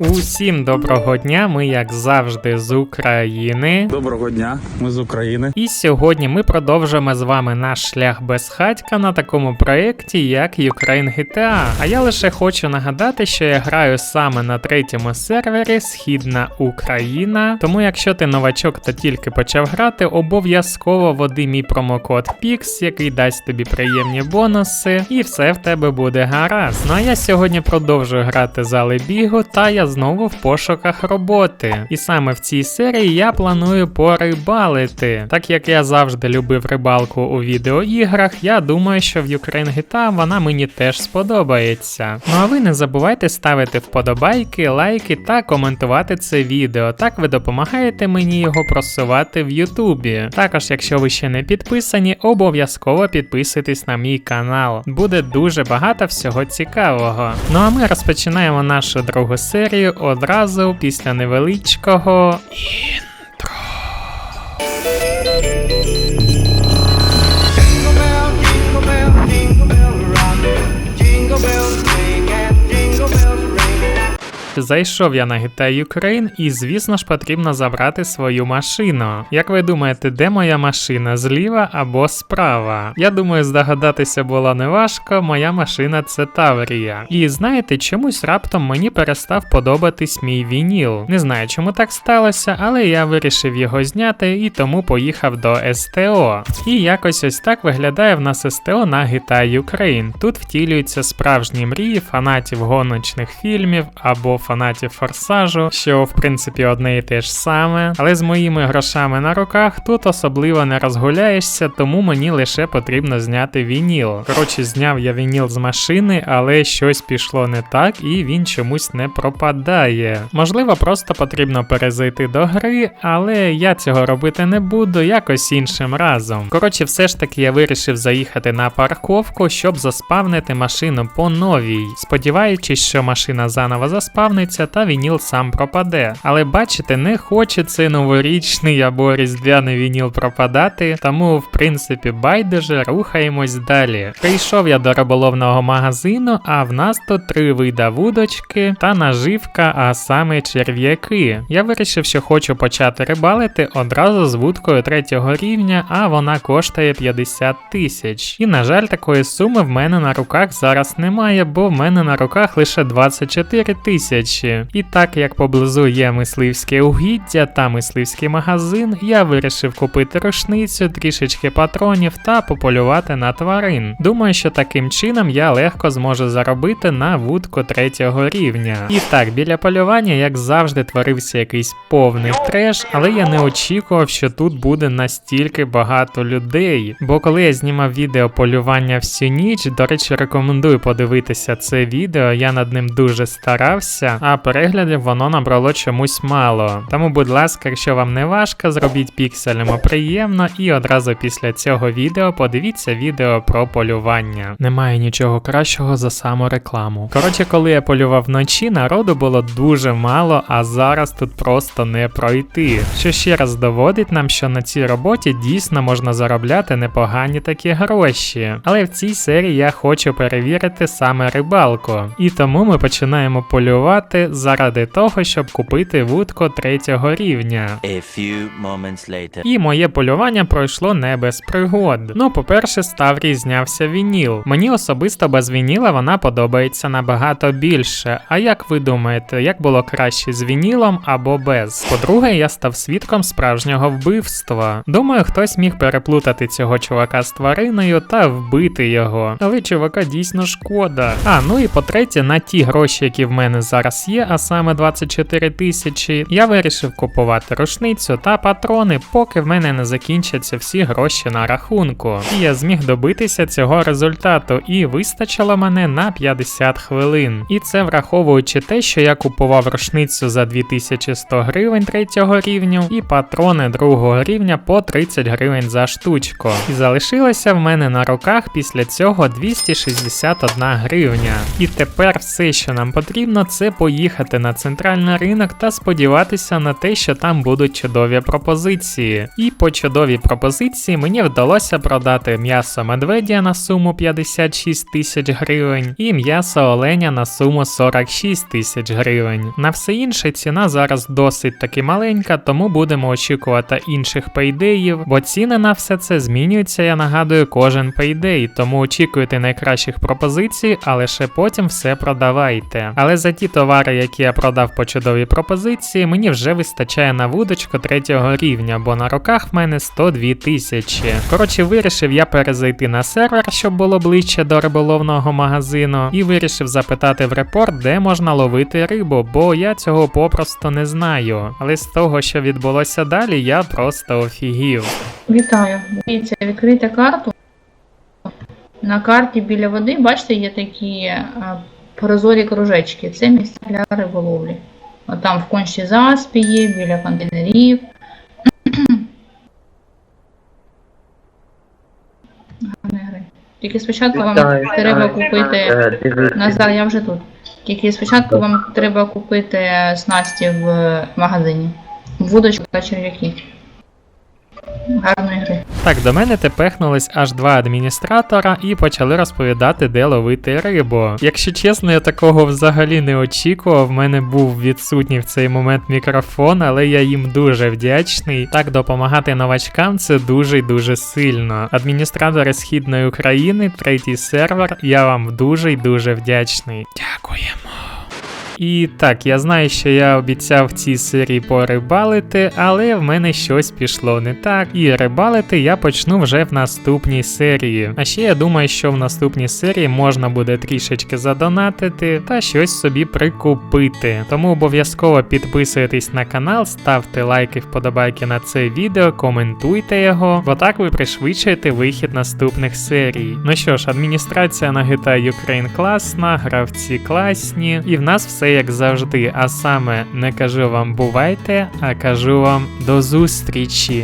Усім доброго дня, ми як завжди з України. Доброго дня, ми з України. І сьогодні ми продовжуємо з вами наш шлях без хатька на такому проєкті, як Ukraine GTA. А я лише хочу нагадати, що я граю саме на третьому сервері Східна Україна. Тому якщо ти новачок та тільки почав грати, обов'язково води мій промокод PIX, який дасть тобі приємні бонуси, і все в тебе буде гаразд. Ну а я сьогодні продовжую грати зали бігу, та я знову в пошуках роботи. І саме в цій серії я планую порибалити. Так як я завжди любив рибалку у відеоіграх, я думаю, що в Ukraine GTA вона мені теж сподобається. Ну а ви не забувайте ставити вподобайки, лайки та коментувати це відео. Так ви допомагаєте мені його просувати в Ютубі. Також, якщо ви ще не підписані, обов'язково підписуйтесь на мій канал. Буде дуже багато всього цікавого. Ну а ми розпочинаємо нашу другу серію одразу після невеличкого. Jingle Зайшов я на GTA Ukraine і, звісно ж, потрібно забрати свою машину. Як ви думаєте, де моя машина? Зліва або справа? Я думаю, здогадатися було неважко, моя машина це Таврія. І знаєте, чомусь раптом мені перестав подобатись мій вініл. Не знаю, чому так сталося, але я вирішив його зняти і тому поїхав до СТО. І якось ось так виглядає в нас СТО на GTA Ukraine. Тут втілюються справжні мрії фанатів гоночних фільмів або фанатів форсажу, що в принципі одне і те ж саме. Але з моїми грошами на руках тут особливо не розгуляєшся, тому мені лише потрібно зняти вініл. Коротше, зняв я вініл з машини, але щось пішло не так, і він чомусь не пропадає. Можливо, просто потрібно перезайти до гри, але я цього робити не буду якось іншим разом. Коротше, все ж таки я вирішив заїхати на парковку, щоб заспавнити машину по новій, сподіваючись, що машина заново заспавниться та вініл сам пропаде. Але бачите, не хоче цей новорічний або різдвяний вініл пропадати, тому в принципі байдуже рухаємось далі. Прийшов я до риболовного магазину, а в нас тут три вида вудочки та наживка, а саме черв'яки. Я вирішив, що хочу почати рибалити одразу з вудкою третього рівня, а вона коштує 50 тисяч. І на жаль, такої суми в мене на руках зараз немає, бо в мене на руках лише 24 тисячі. І так як поблизу є мисливське угіддя та мисливський магазин, я вирішив купити рушницю, трішечки патронів та пополювати на тварин. Думаю, що таким чином я легко зможу заробити на вудку третього рівня. І так, біля полювання, як завжди, творився якийсь повний треш, але я не очікував, що тут буде настільки багато людей. Бо коли я знімав відео полювання всю ніч, до речі, рекомендую подивитися це відео, я над ним дуже старався, а переглядів воно набрало чомусь мало. Тому, будь ласка, якщо вам не важко, зробіть пікселями приємно і одразу після цього відео подивіться відео про полювання. Немає нічого кращого за саморекламу. Коротше, коли я полював вночі, народу було дуже мало, а зараз тут просто не пройти. Що ще раз доводить нам, що на цій роботі дійсно можна заробляти непогані такі гроші. Але в цій серії я хочу перевірити саме рибалку. І тому ми починаємо полювати заради того, щоб купити вудку третього рівня. A few moments later. І моє полювання пройшло не без пригод. Ну, по-перше, з Таврії знявся вініл. Мені особисто без вініла вона подобається набагато більше. А як ви думаєте, як було краще з вінілом або без? По-друге, я став свідком справжнього вбивства. Думаю, хтось міг переплутати цього чувака з твариною та вбити його. Але чувака дійсно шкода. А ну і по-третє, на ті гроші, які в мене зараз є, а саме 24 тисячі, я вирішив купувати рушницю та патрони, поки в мене не закінчаться всі гроші на рахунку. І я зміг добитися цього результату, і вистачило мене на 50 хвилин. І це враховуючи те, що я купував рушницю за 2100 гривень третього рівню і патрони другого рівня по 30 гривень за штучку. І залишилося в мене на руках після цього 261 гривня. І тепер все, що нам потрібно, це поїхати на центральний ринок та сподіватися на те, що там будуть чудові пропозиції. І по чудовій пропозиції мені вдалося продати м'ясо медведя на суму 56 тисяч гривень і м'ясо оленя на суму 46 тисяч гривень. На все інше ціна зараз досить таки маленька, тому будемо очікувати інших пейдеїв, бо ціни на все це змінюються, я нагадую, кожен пейдей, тому очікуйте найкращих пропозицій, а лише потім все продавайте. Але за ті товари, які я продав по чудовій пропозиції, мені вже вистачає на вудочку третього рівня, бо на руках в мене 102 тисячі. Коротше, вирішив я перезайти на сервер, щоб було ближче до риболовного магазину, і вирішив запитати в репорт, де можна ловити рибу, бо я цього попросту не знаю. Але з того, що відбулося далі, я просто офігів. Вітаю. Дивіться, відкрийте карту. На карті біля води, бачите, є такі е, прозорі кружечки. Це місця для риболовлі. От там в кончі заспі є, біля контейнерів. Тільки спочатку вам треба купити. Е. Назар, я вже тут. Тільки спочатку вам треба купити снасті в магазині. Вудочку та черв'яки. Гарної гри. Так, до мене тепехнулись аж два адміністратора і почали розповідати, де ловити рибу. Якщо чесно, я такого взагалі не очікував. В мене був відсутній в цей момент мікрофон, але я їм дуже вдячний. Так допомагати новачкам це дуже й дуже сильно. Адміністратори східної України, третій сервер. Я вам дуже й дуже вдячний. Дякуємо. І так, я знаю, що я обіцяв цій серії порибалити, але в мене щось пішло не так. І рибалити я почну вже в наступній серії. А ще я думаю, що в наступній серії можна буде трішечки задонатити та щось собі прикупити. Тому обов'язково підписуйтесь на канал, ставте лайки, вподобайки на це відео, коментуйте його, бо так ви пришвидшуєте вихід наступних серій. Ну що ж, адміністрація на GTA Ukraine класна, гравці класні, і в нас все як завжди. А саме не кажу вам бувайте, а кажу вам до зустрічі.